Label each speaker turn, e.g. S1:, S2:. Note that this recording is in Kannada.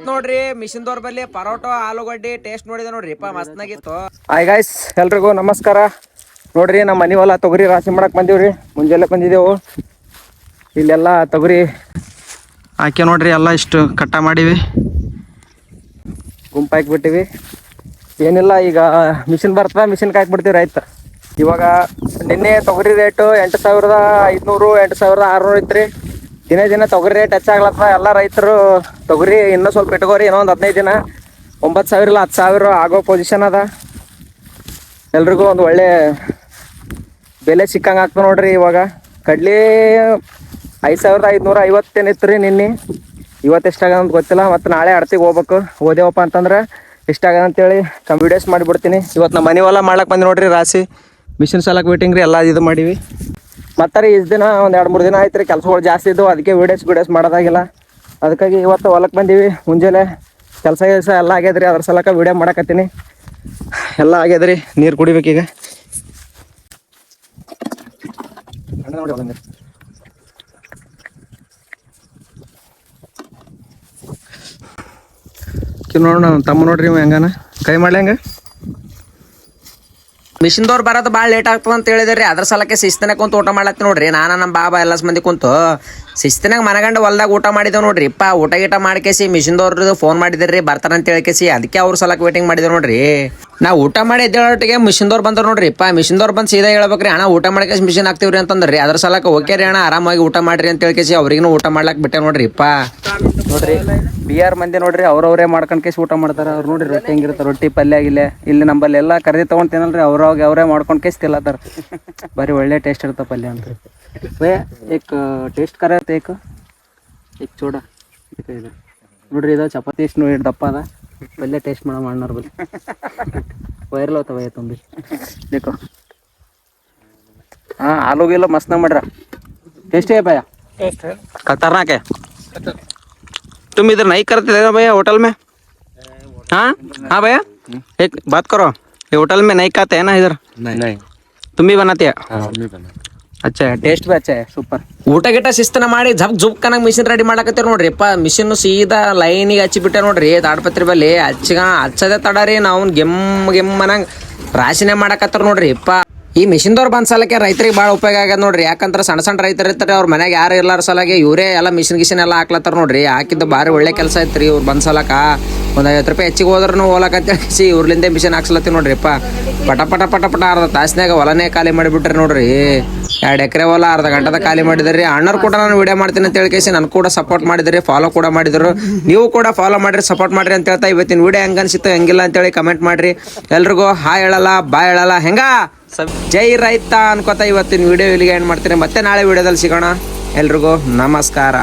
S1: ಇವತ್ ನೋಡ್ರಿ ದೋರ್ ಬಲ್ಲಿ ಪರೋಟೋ, ಆಲೂಗಡ್ಡೆ ಟೇಸ್ಟ್ ನೋಡಿದೆ ನೋಡ್ರಿ, ಪಾ, ಮಸ್ತ್ನಾಗಿತ್ತು.
S2: ಹಾಯ್ ಗಾಯ್ಸ್ ಎಲ್ರಿಗೂ ನಮಸ್ಕಾರ. ನೋಡ್ರಿ, ನಮ್ಮ ಮನೆ ಹೊಲ ತೊಗರಿ ರಾಶಿ ಮಾಡಕ್ ಬಂದೀವ್ರಿ. ಮುಂಜಾನೆ ಬಂದಿದ್ದೆವು. ಇಲ್ಲೆಲ್ಲ ತೊಗರಿ ಹಾಕಿ ನೋಡ್ರಿ, ಎಲ್ಲ ಇಷ್ಟು ಕಟ್ಟ ಮಾಡೀವಿ. ಗುಂಪು ಹಾಕ್ಬಿಟ್ಟಿವಿ. ಏನಿಲ್ಲ, ಈಗ ಮಿಷಿನ್ ಬರ್ತದ ಮಿಷಿನ್ ಹಾಕ್ಬಿಡ್ತೀವಿ ರೈತ. ಇವಾಗ ನಿನ್ನೆ ತೊಗರಿ ರೇಟು ಎಂಟು ಸಾವಿರದ ಐದುನೂರು, ಎಂಟು ಸಾವಿರದ ಆರುನೂರು ಐತ್ರಿ ದಿನೇ ದಿನ ತೊಗರಿ ರೇಟ್ ಹೆಚ್ಚಾಗ್ಲತ್ತ ಎಲ್ಲ ರೈತರು ತೊಗರಿ ಇನ್ನೂ ಸ್ವಲ್ಪ ಇಟ್ಕೋರಿ ಇನ್ನೂ ಒಂದು ಹದಿನೈದು ದಿನ. ಒಂಬತ್ತು ಸಾವಿರ ಇಲ್ಲ ಹತ್ತು ಸಾವಿರ ಆಗೋ ಪೊಸಿಷನ್ ಅದ. ಎಲ್ರಿಗೂ ಒಂದು ಒಳ್ಳೆ ಬೆಲೆ ಸಿಕ್ಕಂಗೆ ಆಗ್ತದೆ ನೋಡ್ರಿ ಇವಾಗ. ಕಡ್ಲಿ ಐದು ಸಾವಿರದ ಐದುನೂರ ಐವತ್ತೇನಿತ್ತು ರೀ ನಿನ್ನೆ. ಇವತ್ತು ಎಷ್ಟಾಗದ ಅಂತ ಗೊತ್ತಿಲ್ಲ, ಮತ್ತು ನಾಳೆ ಅಡ್ತಿಗೆ ಹೋಗ್ಬೇಕು. ಓದೇವಪ್ಪ ಅಂತಂದ್ರೆ ಎಷ್ಟಾಗದ ಅಂತೇಳಿ ಕಂಪ್ಯೂಟರ್ಸ್ ಮಾಡಿಬಿಡ್ತೀನಿ. ಇವತ್ತು ನಮ್ಮ ಮನೆ ಹೊಲ ಮಾಡ್ಲಕ್ಕೆ ಬಂದು ನೋಡ್ರಿ ರಾಶಿ. ಮಿಷಿನ್ ಸಾಲಕ್ಕೆ ವೇಟಿಂಗ್ ರೀ, ಎಲ್ಲ ಇದು ಮಾಡೀವಿ. ಮತ್ತೆ ರೀ ಇಷ್ಟು ದಿನ ಒಂದು ಎರಡು ಮೂರು ದಿನ ಆಯ್ತು ರೀ, ಕೆಲಸಗಳು ಜಾಸ್ತಿ ಇದ್ದವು ಅದಕ್ಕೆ ವೀಡಿಯೋಸ್ ವೀಡಿಯೋಸ್ ಮಾಡೋದಾಗಿಲ್ಲ. ಅದಕ್ಕಾಗಿ ಇವತ್ತು ಹೊಲಕ್ಕೆ ಬಂದೀವಿ, ಮುಂಜಾನೆ ಕೆಲಸ ಕೆಲಸ ಎಲ್ಲ ಆಗ್ಯದ್ರಿ ಅದ್ರ ಸಲಕ ವೀಡಿಯೋ ಮಾಡಕತ್ತೀನಿ. ಎಲ್ಲ ಆಗ್ಯದ್ರಿ ನೀರು ಕುಡಿಬೇಕೀಗ ನೋಡೋಣ ತಮ್ಮ ನೋಡ್ರಿ ಹೆಂಗಾನ? ಕೈ ಮಾಡ್ಲಿ ಹಂಗ?
S1: ಮಿಷಿನ್ದವ್ರು ಬರೋದು ಭಾಳ ಲೇಟ್ ಆಗ್ತದ ಅಂತ ಹೇಳಿದ್ರಿ. ಅದ್ರ ಸಲಕ್ಕೆ ಶಿಸ್ತಿನಾಗ ಕುಂತು ಊಟ ಮಾಡ್ಲತ್ತಿ ನೋಡ್ರಿ. ನಾನು ನಮ್ಮ ಬಾಬಾ ಎಲ್ಲ ಮಂದಿ ಕುಂತು ಶಿಸ್ತಿನಾಗ ಮನಗಂಡ ಹೊಲ್ದಾಗ ಊಟ ಮಾಡಿದೆವು ನೋಡ್ರಿ. ಇಪ್ಪ, ಊಟ ಗೀಟ ಮಾಡ್ಕೇಸಿ ಮಿಷಿನ್ದವ್ರದ್ದು ಫೋನ್ ಮಾಡಿದ್ರಿ, ಬರ್ತಾರ ಅಂತ ಹೇಳ್ಕೇಸಿ ಅದಕ್ಕೆ ಅವ್ರ ಸಲಕ್ಕೆ ವೇಟಿಂಗ್ ಮಾಡಿದ್ರು ನೋಡ್ರಿ. ನಾ ಊಟ ಮಾಡಿ ಎದ್ದೇಳೊಟ್ಟಿಗೆ ಮಿಷಿನ್ದವ್ರು ಬಂದ್ರು ನೋಡ್ರಿ. ಇಪ್ಪ, ಮಿಷಿನ್ದವ್ರು ಬಂದು ಸೀದಾ ಹೇಳ್ಬೇಕ್ರಿ. ಅಣ್ಣ, ಊಟ ಮಾಡ್ಕೇಸಿ ಮಿಷಿನ್ ಹಾಕ್ತಿವ್ರಿ ಅಂತಂದ್ರಿ. ಅದ್ರ ಸಲಕ್ಕೆ ಓಕೆ ರೀ ಅಣ್ಣ, ಆರಾಮಾಗಿ ಊಟ ಮಾಡ್ರಿ ಅಂತ ಹೇಳ್ಕೇಸಿ ಅವ್ರಿಗೂ ಊಟ ಮಾಡ್ಲಾಕ್ ಬಿಟ್ಟೆ ನೋಡ್ರಿ, ಇಪ್ಪ.
S2: ನೋಡ್ರಿ ಬಿ ಆರ್ ಮಂದಿ ನೋಡ್ರಿ ಅವ್ರವ್ರೇ ಮಾಡ್ಕೊಂಡು ಕೇಸ್ ಊಟ ಮಾಡ್ತಾರೆ. ಅವ್ರು ನೋಡ್ರಿ ರೊಟ್ಟಿ ಹೆಂಗಿರ್ತಾರೆ ರೊಟ್ಟಿ ಪಲ್ಯ ಆಗಿಲ್ಲ. ಇಲ್ಲಿ ನಮ್ಮಲ್ಲಿ ಎಲ್ಲ ಕರೆದಿ ತೊಗೊಂಡು ತಿನ್ನಲ್ರಿ ಅವ್ರವಾಗ ಅವರೇ ಮಾಡ್ಕೊಂಡು ಕೇಸ್ ತಿಲ್ಲತ್ತಾರ ಬರೀ ಒಳ್ಳೆ ಟೇಸ್ಟ್ ಇರ್ತಾವ ಪಲ್ಯ ಅಂತ. ವೇ ಟೇಸ್ಟ್ ಕರೆ ಏಕ? ಚೂಡ. ಇದು. ನೋಡ್ರಿ ಇದು ಚಪಾತಿ ಇಷ್ಟು ನೋಡಿ ದಪ್ಪ ಅದ. ಪಲ್ಯ ಟೇಸ್ಟ್ ಮಾಡೋ ಮಾಡೋರ್ ಬಲ್ಲಿ. ವೈರಲ್ ಹೋಗ್ತಾವ ತುಂಬಿ. ಬೇಕೋ ಹಾಂ ಆಲೂಗಿಲ್ಲ ಮಸ್ತ್ ಮಾಡ್ರ ಟೇಸ್ಟೇ ಭಯ? ಖತರ್ನಾಕೆ तुम इधर नहीं करते थे ना भैया होटल में हाँ हाँ भैया एक बात करो ये होटल में नहीं खाते हैं ना इधर
S3: नहीं
S2: तुम भी बनाते हैं
S3: हाँ हम भी बना
S2: अच्छा है टेस्ट भी अच्छा है सुपर
S1: ಊಟ ಗಿಟ ಶಿಸ್ತನ ಮಾಡಿ ಜಪ್ ಜುಪ್ ಕನಕ್ ಮಿಷಿನ್ ರೆಡಿ ಮಾಡಕತ್ತೀರಿ ನೋಡ್ರಿ ಅಪ್ಪ ಮಿಷಿನ್ ಸೀದಾ ಲೈನಿಗೆ ಹಚ್ಚಿ ಬಿಟ್ಟೆ ನೋಡ್ರಿ ತಾಡ್ಪತ್ರಿ ಬಲ್ಲಿ ಹಚ್ಚಗ ಹಚ್ಚದೆ ತಡರಿ ನಾವು ಗೆಮ್ ಗೆಮ್ ಅನ್ನಂಗ್ ರಾಶಿನೇ ಮಾಡಕತ್ತಾರ ನೋಡ್ರಿ ಅಪ್ಪ ಈ ಮಿಷಿನ್ದವ್ರು ಬಂದ ಸಲಕ್ಕೆ ರೈತರಿಗೆ ಭಾಳ ಉಪಯೋಗ ಆಗ್ಯದ ನೋಡ್ರಿ. ಯಾಕಂದ್ರೆ ಸಣ್ಣ ಸಣ್ಣ ರೈತರು ಇರ್ತಾರೆ, ಅವ್ರ ಮನೆಗೆ ಯಾರು ಇರ್ಲಾರ ಸಲಗೆ ಇವರೇ ಎಲ್ಲ ಮಿಷಿನ್ ಗಿಷಿನ್ ಎಲ್ಲ ಹಾಕ್ಲತ್ತಾರ ನೋಡ್ರಿ. ಹಾಕಿದ್ದು ಭಾರಿ ಒಳ್ಳೆ ಕೆಲಸ ಐತ್ರಿ ಇವ್ರು ಬಂದ ಸಲಕ ಒಂದು ಐವತ್ತು ರೂಪಾಯಿ ಹೆಚ್ಚಿಗೆ ಹೋದ್ರೂ ಹೋಲಕತ್ತಿ ಇವ್ರಲಿಂದೆ ಮಿಷಿನ್ ಹಾಕ್ಸ್ಲತ್ತಿ ನೋಡ್ರಿಪ್ಪ. ಪಟ ಪಟ ಪಟ ಪಟ ಅರ್ಧ ತಾಸಿನಾಗ ಹೊಲನೇ ಖಾಲಿ ಮಾಡಿಬಿಟ್ರಿ ನೋಡ್ರಿ. ಎರಡು ಎಕರೆ ಹೊಲ ಅರ್ಧ ಗಂಟದ ಖಾಲಿ ಮಾಡಿದ್ರಿ. ಅಣ್ಣರು ಕೂಡ ನಾನು ವಿಡಿಯೋ ಮಾಡ್ತೀನಿ ಅಂತ ಹೇಳ್ಕೇಸಿ ನನ್ ಕೂಡ ಸಪೋರ್ಟ್ ಮಾಡಿದ್ರಿ ಫಾಲೋ ಕೂಡ ಮಾಡಿದ್ರು. ನೀವು ಕೂಡ ಫಾಲೋ ಮಾಡಿರಿ ಸಪೋರ್ಟ್ ಮಾಡಿರಿ ಅಂತ ಹೇಳ್ತಾ ಇವತ್ತಿನ ವಿಡಿಯೋ ಹೆಂಗ ಅನ್ಸಿತ್ತು, ಹೆಂಗಿಲ್ಲ ಅಂತೇಳಿ ಕಮೆಂಟ್ ಮಾಡ್ರಿ. ಎಲ್ರಿಗೂ ಹಾ ಹೇಳಲ್ಲ ಬಾ ಹೇಳಲ್ಲ. ಹೆಂಗ? ಜೈ ರೈತ ಅನ್ಕೋತಾ ಇವತ್ತಿನ ವಿಡಿಯೋ ಇಲ್ಲಿಗೆ ಏನು ಮಾಡ್ತೀನಿ. ಮತ್ತೆ ನಾಳೆ ವಿಡಿಯೋದಲ್ಲಿ ಸಿಗೋಣ. ಎಲ್ರಿಗೂ ನಮಸ್ಕಾರ.